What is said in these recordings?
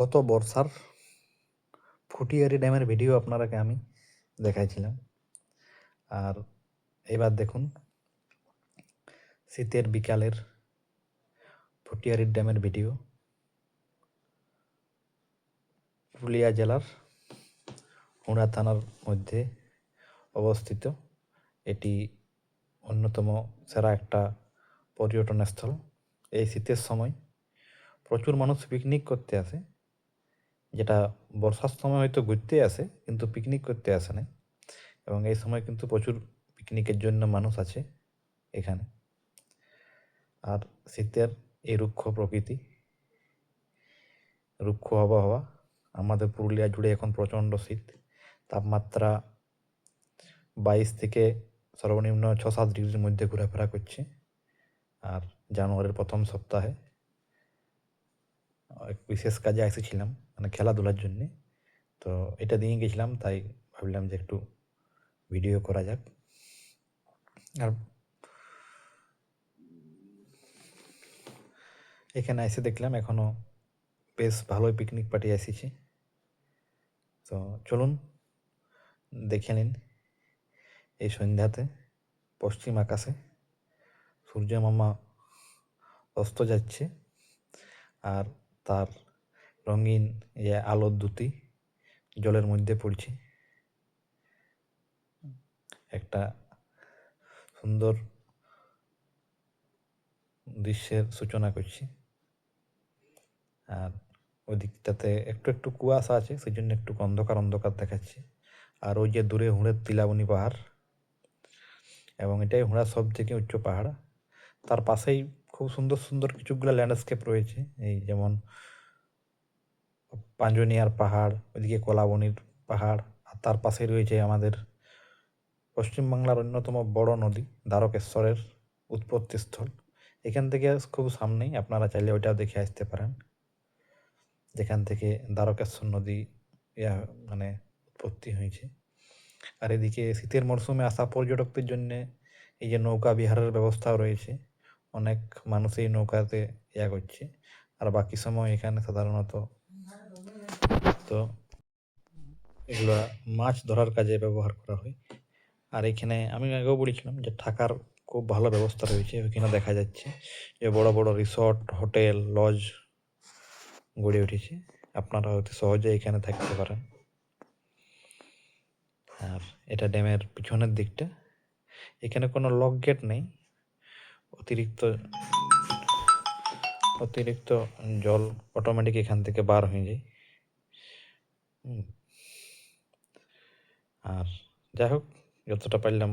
গত বর্ষার ফুটিয়ারি ড্যামের ভিডিও আপনারাকে আমি দেখাইছিলাম। আর এবার দেখুন, শীতের বিকালের ফুটিয়ারি ড্যামের ভিডিও। পুরুলিয়া জেলার হুড়া থানার মধ্যে অবস্থিত। এটি অন্যতম সেরা একটা পর্যটন স্থল এই শীতের সময় প্রচুর মানুষ পিকনিক করতে আসে। যেটা বর্ষার সময় হয়তো ঘুরতে আসে, কিন্তু পিকনিক করতে আসে না এবং এই সময় কিন্তু প্রচুর পিকনিকের জন্য মানুষ আছে এখানে। আর শীতের এই রুক্ষ প্রকৃতি, রুক্ষ আবহাওয়া, আমাদের পুরুলিয়া জুড়ে এখন প্রচণ্ড শীত। তাপমাত্রা বাইশ থেকে সর্বনিম্ন ছ সাত ডিগ্রির মধ্যে ঘোরাফেরা করছে। আর জানুয়ারির প্রথম সপ্তাহে, এক বিশেষ কাজে এসেছিলাম। মানে খেলাধুলার জন্যে। তো এটা দিয়ে গেছিলাম, তাই ভাবলাম যে একটু ভিডিও করা যাক। আর এখানে এসে দেখলাম এখনও বেশ ভালোই পিকনিক পার্টি এসেছে। তো চলুন, দেখে নিন এই সন্ধ্যাতে পশ্চিম আকাশে সূর্য মামা অস্ত যাচ্ছে আর তার রঙিন যে আলোর দুটি জলের মধ্যে পড়ছে। একটা সুন্দর দৃশ্যের সূচনা করছে। আর ওই দিকটাতে একটু একটু কুয়াশা আছে সেই জন্য একটু অন্ধকার অন্ধকার দেখাচ্ছে। আর ওই যে দূরে হুঁড়ের তিলাবনি পাহাড়, এবং এটাই হুঁড়ার সব থেকে উচ্চ পাহাড়। তার পাশেই খুব সুন্দর সুন্দর কিছুগুলো ল্যান্ডস্কেপ রয়েছে। এই যেমন পাঞ্জনিয়ার পাহাড়, ওইদিকে কলাবনির পাহাড়, আর তার পাশে রয়েছে আমাদের পশ্চিমবাংলার অন্যতম বড় নদী, দ্বারকেশ্বরের উৎপত্তি স্থল এখান থেকে খুব সামনেই আপনারা চাইলে ওইটাও দেখে আসতে পারেন। যেখান থেকে দ্বারকেশ্বর নদী, ইয়া মানে উৎপত্তি হয়েছে। আর এদিকে শীতের মরশুমে আসা পর্যটকদের জন্যে এই যে নৌকা বিহারের ব্যবস্থাও রয়েছে। অনেক মানুষ এই নৌকাতে ইয়া করছে। আর বাকি সময় এখানে সাধারণত তো এগুলো মাছ ধরার কাজে ব্যবহার করা হয়। আর এখানে আমি আগেও বলেছিলাম যে থাকার খুব ভালো ব্যবস্থা রয়েছে, ওইখানে দেখা যাচ্ছে যে বড় বড় রিসর্ট হোটেল লজ গড়ে উঠেছে। আপনারা হয়তো সহজে এখানে থাকতে পারেন। আর এটা ড্যামের পিছনের দিকটা। এখানে কোনো লক গেট নেই। অতিরিক্ত অতিরিক্ত জল অটোমেটিক এখান থেকে বার হয়ে যায়। হুম। আর যাই হোক যতটা পারলাম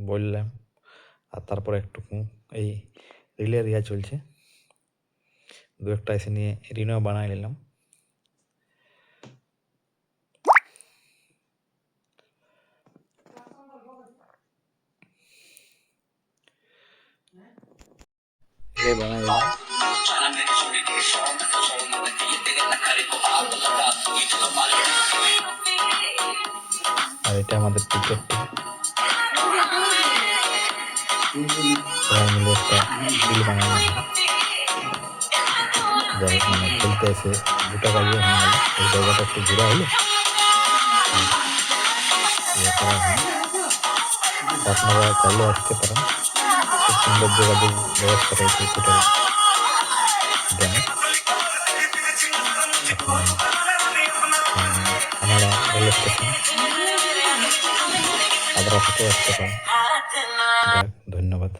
বললাম। আর তারপরে একটু এই রিলের ইয়া চলছে। দু একটা এসে নিয়ে রিনেও বানাই নিলাম। রিলে বানাই নিলাম। এটা আমাদের টিকিট সবাই মিলে একটা বিল বানাই নিলাম যাই হোক মানে খেলতে এসে দুটো কাজে হয়ে গেল এই জায়গাটা একটু ঘোরা হলো ইয়ে করা হলো আপনারা চাইলে আসতে পারেন খুব সুন্দর যোগাযোগ ব্যবস্থা রয়েছে টোটাল গ্রামে আপনারা রেল স্টেশন আদ্রা থেকেও আসতে পারি। ধন্যবাদ।